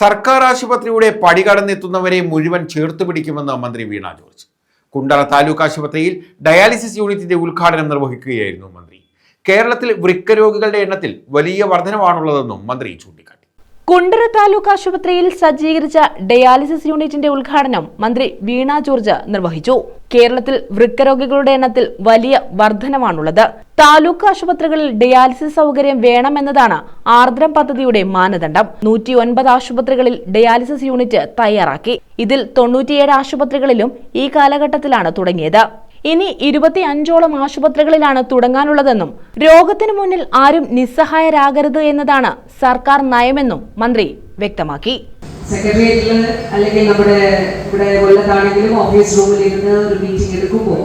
സർക്കാർ ആശുപത്രിയുടെ പടി കടന്നെത്തുന്നവരെ മുഴുവൻ ചേർത്ത് പിടിക്കുമെന്ന് മന്ത്രി വീണ ജോർജ്. കുണ്ടറ താലൂക്ക് ആശുപത്രിയിൽ ഡയാലിസിസ് യൂണിറ്റിന്റെ ഉദ്ഘാടനം നിർവഹിക്കുകയായിരുന്നു മന്ത്രി. കേരളത്തിൽ വൃക്ക രോഗികളുടെ എണ്ണത്തിൽ വലിയ വർധനമാണുള്ളതെന്നും മന്ത്രി ചൂണ്ടിക്കാട്ടി. കുണ്ടറ താലൂക്ക് ആശുപത്രിയിൽ സജ്ജീകരിച്ച ഡയാലിസിസ് യൂണിറ്റിന്റെ ഉദ്ഘാടനം മന്ത്രി വീണ ജോർജ് നിർവഹിച്ചു. കേരളത്തിൽ വൃക്കരോഗികളുടെ എണ്ണത്തിൽ വലിയ വർധനമാണുള്ളത് താലൂക്ക് ആശുപത്രികളിൽ ഡയാലിസിസ് സൗകര്യം വേണമെന്നതാണ് ആർദ്രം പദ്ധതിയുടെ മാനദണ്ഡം. നൂറ്റി ഒൻപത് ആശുപത്രികളിൽ ഡയാലിസിസ് യൂണിറ്റ് തയ്യാറാക്കി. ഇതിൽ തൊണ്ണൂറ്റിയേഴ് ആശുപത്രികളിലും ഈ കാലഘട്ടത്തിലാണ് തുടങ്ങിയത്. ഇനി ഇരുപത്തിയഞ്ചോളം ആശുപത്രികളിലാണ് തുടങ്ങാനുള്ളതെന്നും രോഗത്തിനു മുന്നിൽ ആരും നിസ്സഹായരാകരുത് എന്നതാണ് സർക്കാർ നയമെന്നും മന്ത്രി വ്യക്തമാക്കി. സെക്രട്ടേറിയറ്റിൽ അല്ലെങ്കിൽ നമ്മുടെ ഇവിടെ കൊല്ലത്താണെങ്കിലും ഓഫീസ് റൂമിൽ ഇരുന്ന് ഒരു മീറ്റിംഗ് എടുക്കുമ്പോൾ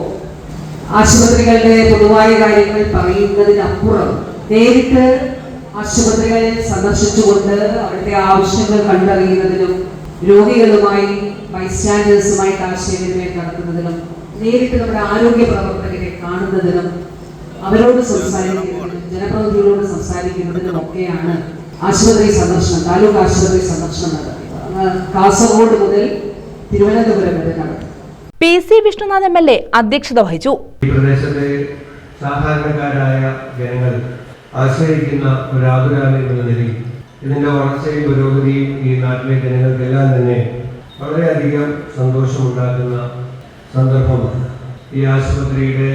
ആശുപത്രികളുടെ പൊതുവായ കാര്യങ്ങൾ പറയുന്നതിനപ്പുറം നേരിട്ട് ആശുപത്രികളിൽ സന്ദർശിച്ചുകൊണ്ട് അവിടുത്തെ ആവശ്യങ്ങൾ കണ്ടറിയുന്നതിനും രോഗികളുമായി ബൈസ്റ്റാൻഡേഴ്സുമായിട്ട് ആശയവിനിമയം നടത്തുന്നതിനും നേരിട്ട് നമ്മുടെ ആരോഗ്യ പ്രവർത്തകരെ കാണുന്നതിനും അവരോട് സംസാരിക്കുന്നതിനും ജനപ്രതിനിധികളോട് സംസാരിക്കുന്നതിനും ഒക്കെയാണ് ആശുപത്രി സന്ദർശനം താലൂക്ക് ആശുപത്രി സന്ദർശനം നടത്തുന്നത് കാസർഗോഡ് മുതൽ തിരുവനന്തപുരം വരെ നടത്തും. P C Vishnunath M L A അധ്യക്ഷത വഹിച്ചു. ഈ പ്രദേശത്തെ സാധാരണക്കാരായ ജനങ്ങൾ ആശ്രയിക്കുന്ന ഒരു ആതുരാലയം എന്ന നിലയിൽ ഇതിന്റെ വളർച്ചയും പുരോഗതിയും ഈ നാട്ടിലെ ജനങ്ങൾക്കെല്ലാം തന്നെ വളരെയധികം സന്തോഷമുണ്ടാക്കുന്ന സന്ദർഭമാണ്. ഈ ആശുപത്രിയുടെ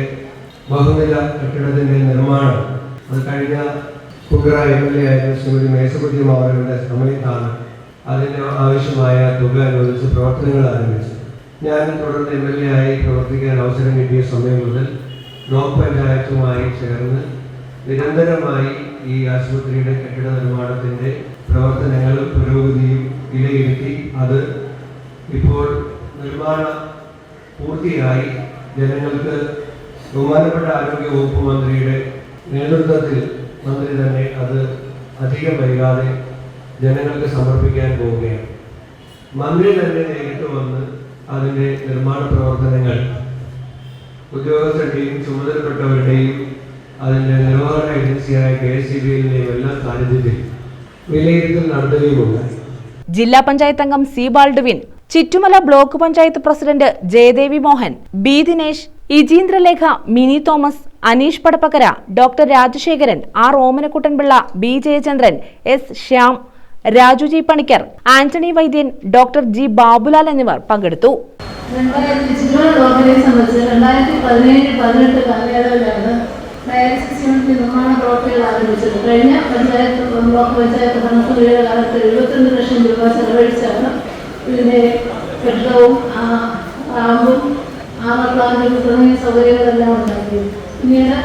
ബഹുനില കെട്ടിടത്തിന്റെ നിർമ്മാണം അത് കഴിഞ്ഞ കുക്കറ എം എൽ എ ആയിരുന്ന ശ്രീമതി മേശപുദ്യം മാവരുടെ സമയത്താണ് അതിന് ആവശ്യമായ തുക അനുവദിച്ച് പ്രവർത്തനങ്ങൾ ആരംഭിച്ചത്. ഞാൻ തുടർന്ന് എം എൽ എ ആയി പ്രവർത്തിക്കാൻ അവസരം കിട്ടിയ സമയം മുതൽ ബ്ലോക്ക് പഞ്ചായത്തുമായി ചേർന്ന് നിരന്തരമായി ഈ ആശുപത്രിയുടെ കെട്ടിട നിർമ്മാണത്തിന്റെ പ്രവർത്തനങ്ങളും പുരോഗതിയും വിലയിരുത്തി അത് ഇപ്പോൾ നിർമ്മാണ പൂർത്തിയായി. ജനങ്ങൾക്ക് ബഹുമാനപ്പെട്ട ആരോഗ്യ വകുപ്പ് മന്ത്രിയുടെ നേതൃത്വത്തിൽ മന്ത്രി തന്നെ അത് അധികം വൈകാതെ ജനങ്ങൾക്ക് സമർപ്പിക്കാൻ പോവുകയാണ്. മന്ത്രി തന്നെ നേരിട്ട് വന്ന് അതിന്റെ നിർമ്മാണ പ്രവർത്തനങ്ങൾ ഉദ്യോഗസ്ഥരുടെയും ചുമതലപ്പെട്ടവരുടെയും അതിന്റെ നിർവഹണ ഏജൻസിയായ കെ എസ് സി ബിയിലെയും എല്ലാം സാന്നിധ്യത്തിൽ വിലയിരുത്തൽ നടത്തുകയുമുണ്ടായി ജില്ലാ പഞ്ചായത്ത് അംഗം C Baldwin Chittumala block panchayat president Jayadevi Mohan B Dinesh ഇജീന്ദ്രലേഖ Mini Thomas Aneesh Padappakkara doctor Rajasekharan R Omanakuttanpillai B Jayachandran S Shyam Raju G Panicker Antony Vaidyan doctor G Babulal എന്നിവർ പങ്കെടുത്തു. കഴിഞ്ഞ പഞ്ചായത്ത് ബ്ലോക്ക് രൂപ ഇതിന്റെ കെട്ടിടവും ആ, റാമ്പും ആമർ പ്ലാന്റും തുടങ്ങിയ സൗകര്യങ്ങളെല്ലാം ഉണ്ടാക്കിയത് പിന്നീട്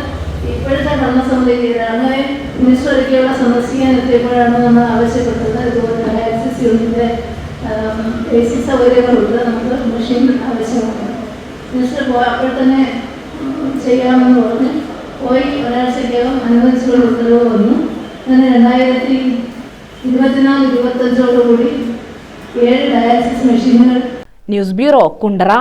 ഇപ്പോഴത്തെ ഭരണസമിതി അങ്ങനെ മിനിസ്റ്റർ ഒരിക്കലുള്ള സന്ദർശിക്കാൻ എത്തിയപ്പോഴാണ് നമ്മൾ ആവശ്യപ്പെട്ടത്. ഇതുപോലെ ഡയാലിസിസ് യൂണിറ്റിന്റെ എ സി സൗകര്യങ്ങളുണ്ട്. നമുക്ക് മെഷീൻ ആവശ്യമാണ്. മിനിസ്റ്റർ അപ്പോൾ തന്നെ ചെയ്യാമെന്ന് പറഞ്ഞ്. പോയി ഒരാഴ്ചക്കകം അനുവദിച്ചുള്ള ഉത്തരവ് വന്നു അങ്ങനെ രണ്ടായിരത്തി ഇരുപത്തിനാല് ഇരുപത്തഞ്ചോടുകൂടി ഏഴ് ഡയാലിസിസ് മെഷീനുകൾ ന്യൂസ് ബ്യൂറോ കുണ്ടറ.